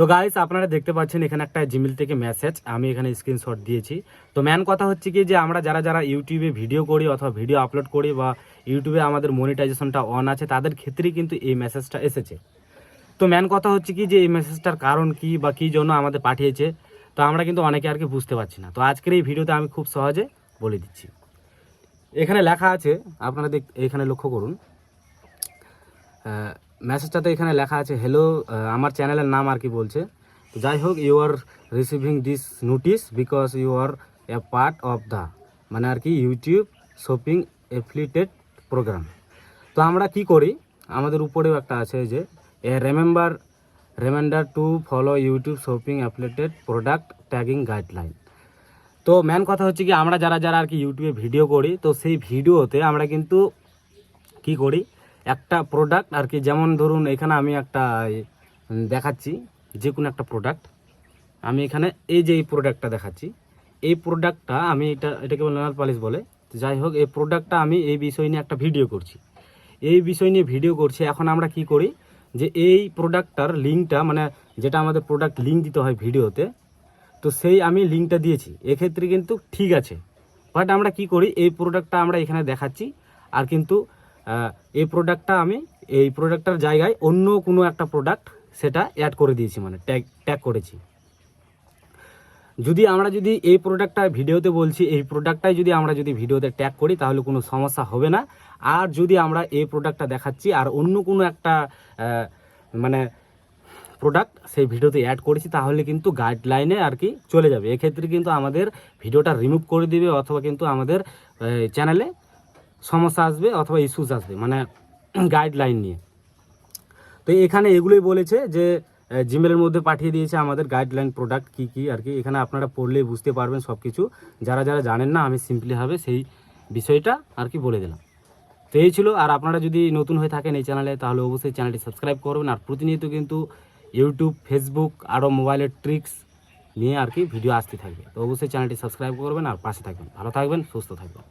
তো গাইস আপনারা দেখতে পাচ্ছেন এখানে একটা জিমেল থেকে মেসেজ আমি এখানে স্ক্রিনশট দিয়েছি। তো ম্যান কথা হচ্ছে কি যে আমরা যারা যারা ইউটিউবে ভিডিও করি অথবা ভিডিও আপলোড করি বা ইউটিউবে আমাদের মনিটাইজেশনটা অন আছে, তাদের ক্ষেত্রেই কিন্তু এই মেসেজটা এসেছে। তো ম্যান কথা হচ্ছে কি যে এই মেসেজটার কারণ কি বা কী জন্য আমাদের পাঠিয়েছে, তো আমরা কিন্তু অনেকে আর কি বুঝতে পারছি না। তো আজকের এই ভিডিওতে আমি খুব সহজে বলে দিচ্ছি। এখানে লেখা আছে, আপনারা দেখ, এখানে লক্ষ্য করুন। মেসেজটাতে এখানে লেখা আছে হ্যালো আমার চ্যানেলের নাম আর কি বলছে। তো যাই হোক you are receiving this notice because you are a part of the মানে আর কি ইউটিউব শপিং অ্যাফিলিটেড প্রোগ্রাম তো আমরা কি করি? আমাদের উপরেও একটা আছে যে a remember reminder to follow YouTube shopping affiliated product tagging guideline তো মেন কথা হচ্ছে কি, আমরা যারা যারা আর কি ইউটিউবে ভিডিও করি, তো সেই ভিডিওতে আমরা কিন্তু কি করি? একটা প্রোডাক্ট আর কি, যেমন ধরুন এখানে আমি একটা দেখাচ্ছি যে কোনো একটা প্রোডাক্ট আমি এখানে এই যে এই প্রোডাক্টটা দেখাচ্ছি, এই প্রোডাক্টটা আমি এটা, এটাকে বলে নেল পালিশ বলে। তো যাই হোক, এই প্রোডাক্টটা আমি এই বিষয় নিয়ে একটা ভিডিও করছি। এই বিষয় নিয়ে ভিডিও করছি, এখন আমরা কি করি যে এই প্রোডাক্টটার লিঙ্কটা মানে যেটা আমাদের প্রোডাক্ট লিঙ্ক দিতে হয় ভিডিওতে তো সেই আমি লিঙ্কটা দিয়েছি। এক্ষেত্রে কিন্তু ঠিক আছে। বাট আমরা কি করি, এই প্রোডাক্টটা আমরা এখানে দেখাচ্ছি, আর কিন্তু এই প্রোডাক্টটা আমি, এই প্রোডাক্টটার জায়গায় অন্য কোনো একটা প্রোডাক্ট সেটা অ্যাড করে দিয়েছি মানে ট্যাগ ট্যাগ করেছি। যদি আমরা যদি এই প্রোডাক্টটা ভিডিওতে বলছি, এই প্রোডাক্টটাই যদি আমরা যদি ভিডিওতে ট্যাগ করি, তাহলে কোনো সমস্যা হবে না। আর যদি আমরা এই প্রোডাক্টটা দেখাচ্ছি, আর অন্য কোনো একটা মানে প্রোডাক্ট সেই ভিডিওতে অ্যাড করেছি, তাহলে কিন্তু গাইডলাইনে আর কি চলে যাবে। এক্ষেত্রে কিন্তু আমাদের ভিডিওটা রিমুভ করে দিবে, অথবা কিন্তু আমাদের চ্যানেলে সমস্যা আসবে অথবা ইস্যুস আসবে মানে গাইডলাইন নিয়ে। তো এখানে এগুলোই বলেছে যে জিমেলের মধ্যে পাঠিয়ে দিয়েছে আমাদের গাইডলাইন প্রোডাক্ট কি কি আর কি। এখানে আপনারা পড়লেই বুঝতে পারবেন সব কিছু যারা যারা জানেন না, আমি সিম্পলিভাবে সেই বিষয়টা আর কি বলে দিলাম। তো এই ছিল, আর আপনারা যদি নতুন হয়ে থাকেন এই চ্যানেলে তাহলে অবশ্যই চ্যানেলটি সাবস্ক্রাইব করবেন। আর প্রতিনিয়ত কিন্তু ইউটিউব ফেসবুক আরও মোবাইলের ট্রিক্স নিয়ে আর কি ভিডিও আসতে থাকবে। তো অবশ্যই চ্যানেলটি সাবস্ক্রাইব করবেন আর পাশে থাকবেন। ভালো থাকবেন, সুস্থ থাকবেন।